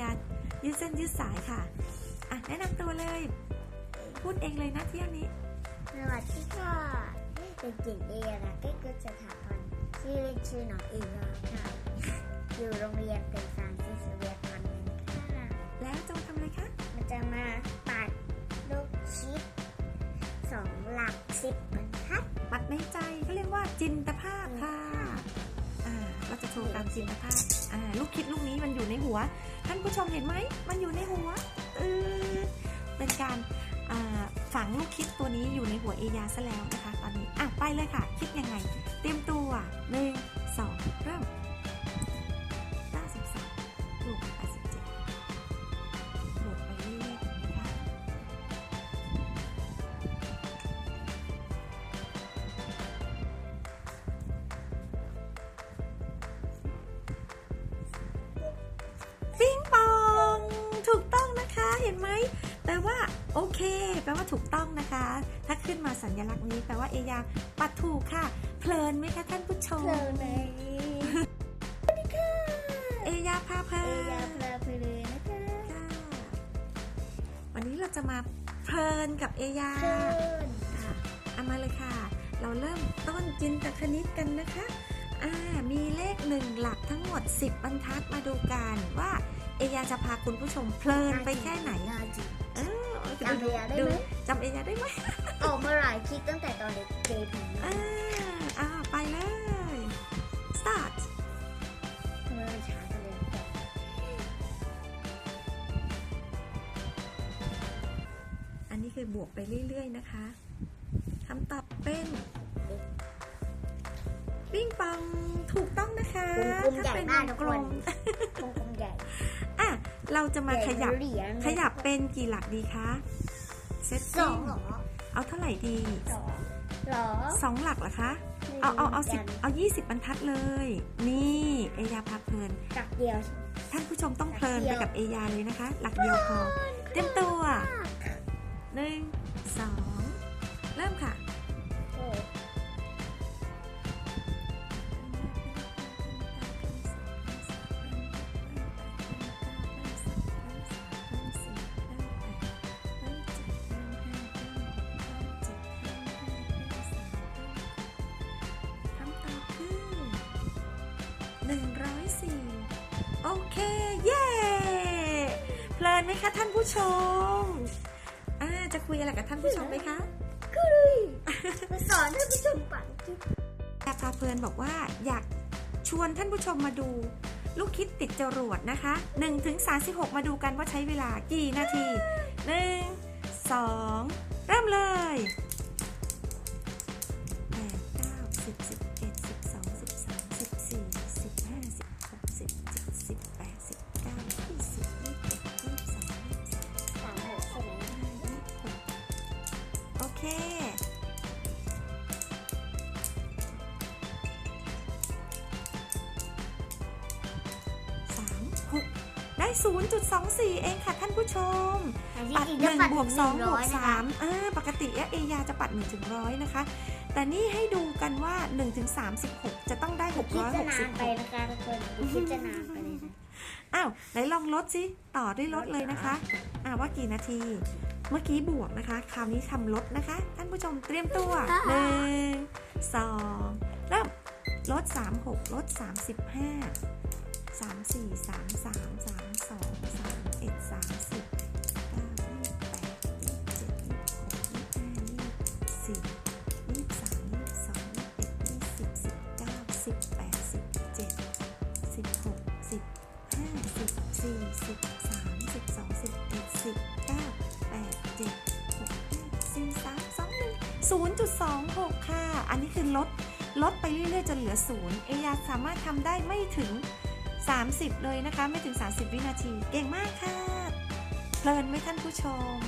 ยายืดเส้นยืดสายค่ะ อะ แนะนำตัวเลย พูดเองเลยนะเที่ยวนี้ สวัสดีค่ะเป็นเก่งเอราเก้กุศสถาพันธ์ชื่อเล่นชื่อน้องเอราค่ะ อยู่โรงเรียนเป็นสารศิสเวียพันธ์ค่ะ แล้วจะมาทำอะไรคะมันจะมาปัดลูกชิดสองหลักสิบบรรทัดปัดในใจเขาเรียกว่าจินตภาพค่ะอ่าเราจะ โชว์ตามจินตภาพอ่าลูกคิดลูกนี้มันอยู่ในหัว ท่านผู้ชมเห็นไหม มันอยู่ในหัวเออเป็นการฝังลูกคิดตัวนี้อยู่ในหัวเอยาซะแล้วนะคะ ตอนนี้อะไปเลยค่ะ คิดยังไง เตรียมตัวหนึ่ง นะคะเห็นไหมแปลว่าโอเค แปลว่าถูกต้องนะคะ ถ้าขึ้นมาสัญลักษณ์นี้แปลว่าเอยาปัดถูกค่ะ เพลินไหมคะท่านผู้ชมเพลินเลยเอยาพาเพลิเอนยาเพลินเพลินนะคะค่ะวันนี้เราจะมาเพลินกับเอยาเพลินค่ะเอามาเลยค่ะ เราเริ่มต้นจินตคณิตกันนะคะอ่ามีเลขหนึ่งหลักทั้งหมด 10 บรรทัดมาดูกันว่า เอยาจะพาคุณผู้ชมเพลินไปแค่ไหนน่าจริง เออจำเอยาได้ไหม จำเอยาได้ไหมออกมาหลายคลิปตั้งแต่ตอนเด็กเบบีอ่าอ่าไปเลย start ทำไมมันช้าจังเลยอันนี้คือบวกไปเรื่อยๆนะคะคำตอบเป็นปิ้งปองถูกต้องนะคะวงกลมใหญ่เป็นมากวทุงกกคลนมวงกลมใหญ่อะ เราจะมาขยับเหรียญขยับเป็นกี่หลักดีคะเซตสองเหรอเอาเท่าไหร่ดีสองเหรอสองหลักเหรอคะ เอาเอาเอาสิบเอายี่สิบบรรทัดเลย นี่เอยาพาเพลินตักเดียว ท่านผู้ชมต้องเพลินหลัไปกเดียวกับเอยาเลยนะคะ หลักเดียวพอ เตรียมตัวหนึ่งสองเริ่มค่ะ 104 โอเค เย้เพลินไหมคะท่านผู้ชมอาจะคุยอะไรกับท่านผู้ชมไหมคะคุยมาสอนท่านผู้ชมปังจุ๊บปลาเพลินบอกว่าอยากชวนท่านผู้ชมมาดู ลูกคิดติดจรวดนะคะ1ถึงสามาดูกันว่าใช้เวลากี่นาที 1 2 เริ่มเลย8 9 10 11 เคสามหกได้ศูนย์จุดสองสี่เองค่ะท่านผู้ชม ปัดหนึ่งบวกสองบวกสามอ่าปกติเอยาจะปัดหนึ่งถึงร้อยนะคะ แต่นี่ให้ดูกันว่าหนึ่งถึงสามสิบหกจะต้องได้หกคิดร้อยจะหกนาสินบไปนะคะทุกคนคิดจะนานไปเลยนะอ้าวไหนลองลดสิ ต่อด้วยลดเลยนะคะ อ่าว่ากี่นาที เมื่อกี้บวกนะคะ คราวนี้ทำลดนะคะ ท่านผู้ชมเตรียมตัวหนึ่งสองเริ่มลด3 6ลด35 3 4 3 3 3 2 3 1 3 10 9 28 0.26 ค่ะ อันนี้คือลดลดไปเรื่อยๆจนเหลือศูนย์เอยาสามารถทำได้ไม่ถึง 30 เลยนะคะ ไม่ถึง 30 วินาที เก่งมากค่ะ เพลินไหมท่านผู้ชม